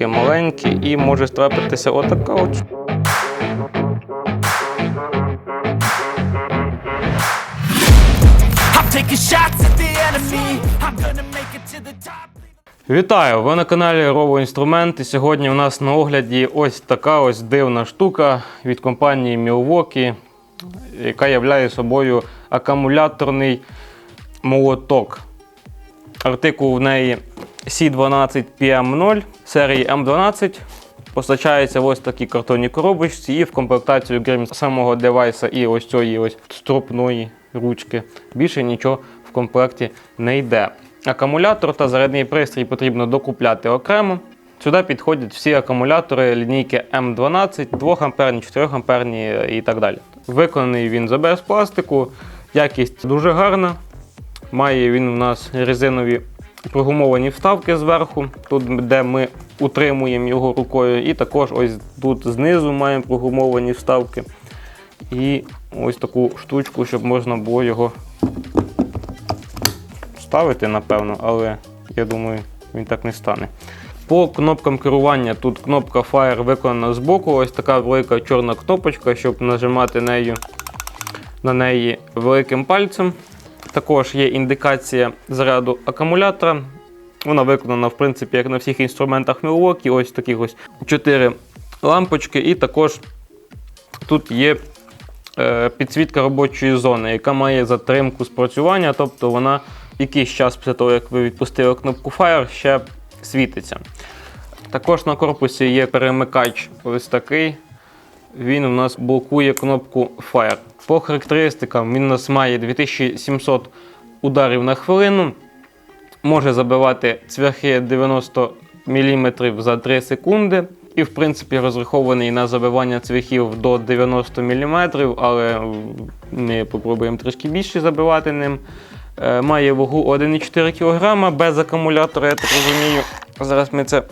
цвяхи маленькі і може трапитися отака от. Вітаю! Ви на каналі Rovo Інструмент. І сьогодні у нас на огляді ось така ось дивна штука від компанії Milwaukee, яка являє собою акумуляторний молоток. Артикул в неї C12PM0 серії M12. Постачається ось такій картонній коробочці і в комплектацію крім самого девайса і ось цієї ось струпної ручки. Більше нічого в комплекті не йде. Акумулятор та зарядний пристрій потрібно докупляти окремо. Сюди підходять всі акумулятори лінійки М12, 2 амперні, 4 амперні і так далі. Виконаний він з АБС пластику, якість дуже гарна. Має він у нас резинові прогумовані вставки зверху, тут де ми утримуємо його рукою. І також ось тут знизу маємо прогумовані вставки. І ось таку штучку, щоб можна було його ставити, напевно, але я думаю, він так не стане. По кнопкам керування тут кнопка Fire виконана збоку, ось така велика чорна кнопочка, щоб нажимати нею, на неї великим пальцем. Також є індикація заряду акумулятора. Вона виконана, в принципі, як на всіх інструментах Milwaukee. Ось таких ось 4 лампочки. І також тут є е, підсвітка робочої зони, яка має затримку спрацювання, тобто вона якийсь час після того, як ви відпустили кнопку Fire, ще світиться. Також на корпусі є перемикач ось такий. Він у нас блокує кнопку Fire. По характеристикам він у нас має 2700 ударів на хвилину. Може забивати цвяхи 90 мм за 3 секунди. І, в принципі, розрахований на забивання цвяхів до 90 мм, але ми спробуємо трішки більше забивати ним. Е, Має вагу 1,4 кг без акумулятора, я так розумію. Зараз ми це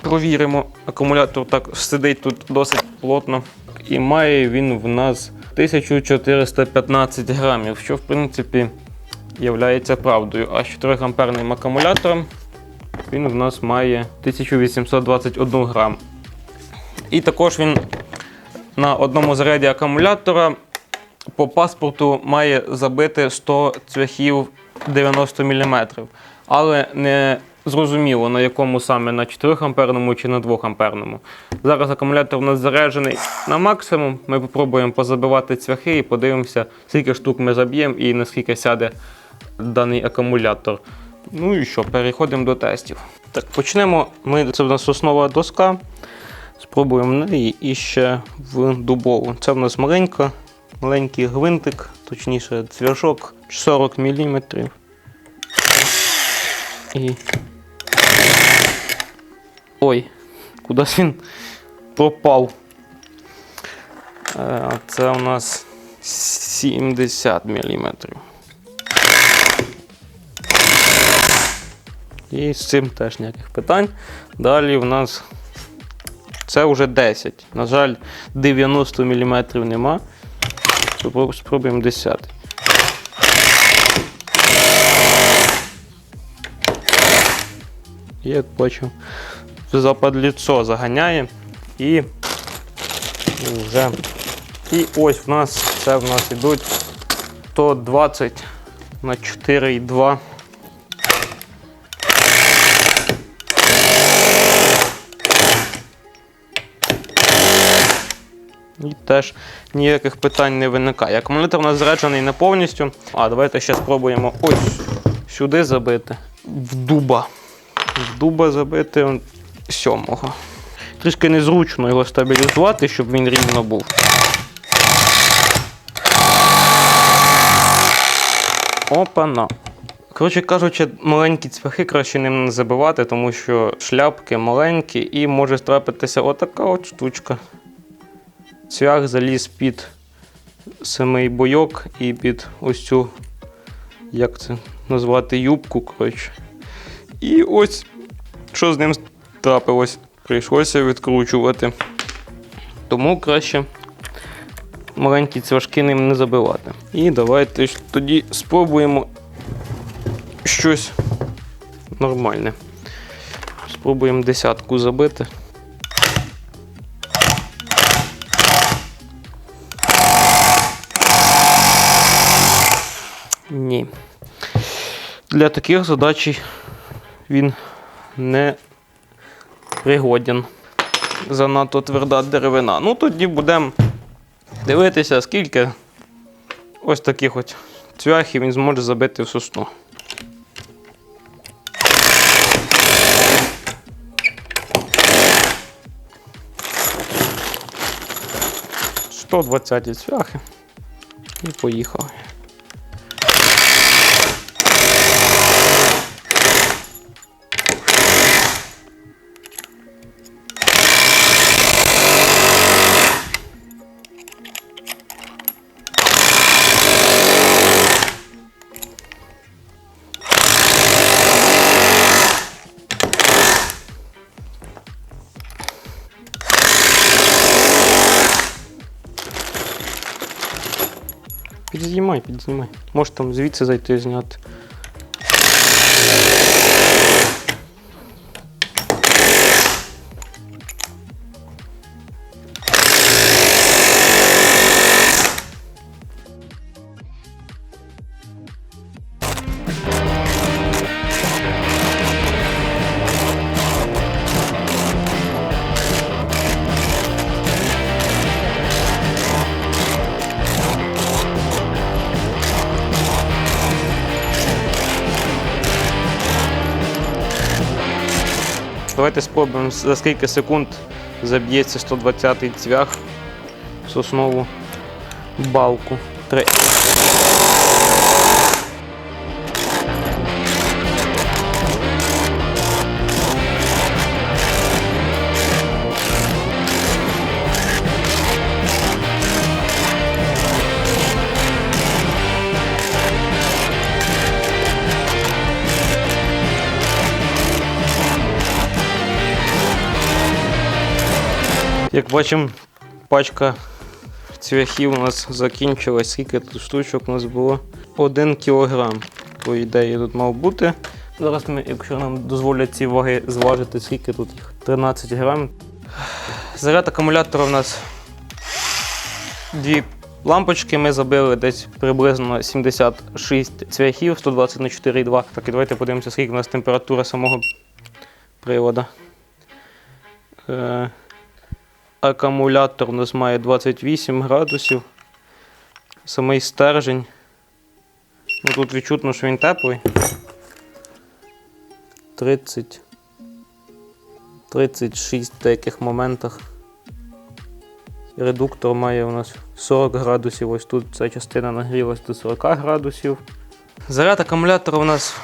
провіримо. Акумулятор так сидить тут досить плотно. І має він в нас 1415 грамів, що в принципі є правдою. А 4 амперним акумулятором він в нас має 1821 грам. І також він на одному заряді акумулятора по паспорту має забити 100 цвяхів 90 мм. Але не зрозуміло на якому саме на 4 амперному чи на 2 амперному. Зараз акумулятор у нас заряджений на максимум. Ми спробуємо позабивати цвяхи і подивимося, скільки штук ми заб'ємо і наскільки сяде даний акумулятор. Ну і що, переходимо до тестів. Так, почнемо. Ми, це в нас основа доска. Спробуємо неї і ще в дубову. Це в нас маленька, маленький гвинтик, точніше цвяжок 40 мм. І. Ой, кудись він пропав. Е, це у нас 70 мм. І з цим теж ніяких питань. Далі в нас це вже 10. На жаль, 90 мм нема. Спробуємо 10. Як бачу, западліцо заганяє і вже. І ось в нас це в нас ідуть 120 на 4,2. І теж ніяких питань не виникає. Акумулятор у нас заряджений не повністю. А давайте ще спробуємо ось сюди забити. В дуба. В дуба забити сьомого. Трішки незручно його стабілізувати, щоб він рівно був. Опана. Коротше кажучи, маленькі цвяхи краще ним не забивати, тому що шляпки маленькі і може трапитися отака от штучка. Цвях заліз під самий бойок і під ось цю, як це назвати, юбку. коротше. І ось що з ним трапилось. Прийшлося відкручувати. Тому краще маленькі цвяшки ним не забивати. І давайте тоді спробуємо щось нормальне. Спробуємо десятку забити. Ні. Для таких задач він не пригоден. Занадто тверда деревина. Ну тоді будемо дивитися, скільки ось таких от цвяхів він зможе забити в сосну. Сто цвяхи. І поїхали. Підзнімай, підзнімай. Може там звідси зайти і. Давайте спробуємо за скільки секунд заб'ється 120-й цвях в соснову балку. Три. Як бачимо, пачка цвяхів у нас закінчилась. Скільки тут штучок у нас було? Один кілограм. По ідеї тут мав бути. Зараз ми, якщо нам дозволять ці ваги зважити, скільки тут їх? 13 грам. Заряд акумулятора у нас дві лампочки. Ми забили десь приблизно 76 цвяхів, 120 на 4,2. Так, і давайте подивимося, скільки у нас температура самого привода. Акумулятор у нас має 28 градусів. Самий стержень. Ну, тут відчутно, що він теплий. 30. 36 в деяких моментах. Редуктор має у нас 40 градусів. Ось тут ця частина нагрілась до 40 градусів. Заряд акумулятора у нас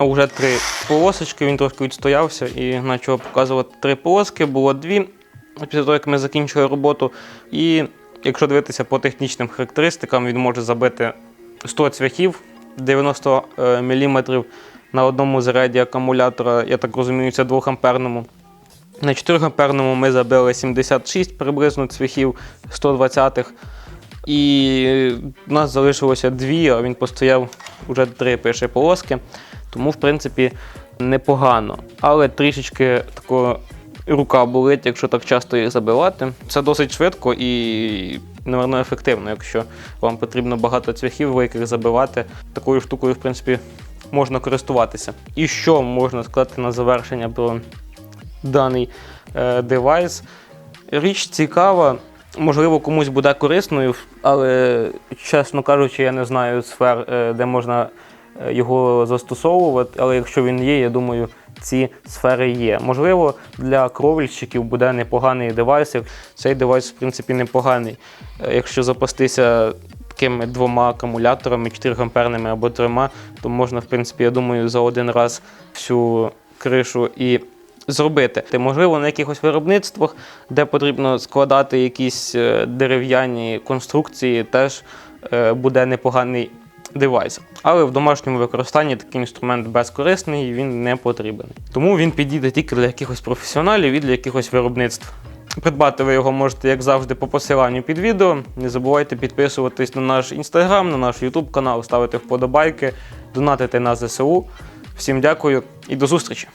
вже три полосочки, він трошки відстоявся і почав показувати три полоски, було дві після того, як ми закінчили роботу. І якщо дивитися по технічним характеристикам, він може забити 100 цвяхів 90 мм на одному заряді акумулятора, я так розумію, це 2 амперному. На 4 амперному ми забили 76 приблизно цвяхів 120-х. І в нас залишилося дві, а він постояв вже три пише полоски. Тому, в принципі, непогано. Але трішечки такого рука болить, якщо так часто їх забивати. Це досить швидко і, напевно, ефективно. Якщо вам потрібно багато цвяхів великих забивати, такою штукою, в принципі, можна користуватися. І що можна сказати на завершення про даний е, девайс? Річ цікава. Можливо, комусь буде корисною, але, чесно кажучи, я не знаю сфер, е, де можна е, його застосовувати. Але якщо він є, я думаю, ці сфери є. Можливо, для кровельщиків буде непоганий девайс. Цей девайс, в принципі, непоганий. Е, Якщо запастися такими двома акумуляторами, 4 амперними або трьома, то можна, в принципі, я думаю, за один раз всю кришу і зробити. Ти, можливо, на якихось виробництвах, де потрібно складати якісь е, дерев'яні конструкції, теж е, буде непоганий девайс. Але в домашньому використанні такий інструмент безкорисний і він не потрібен. Тому він підійде тільки для якихось професіоналів і для якихось виробництв. Придбати ви його можете, як завжди, по посиланню під відео. Не забувайте підписуватись на наш інстаграм, на наш ютуб канал, ставити вподобайки, донатити на ЗСУ. Всім дякую і до зустрічі!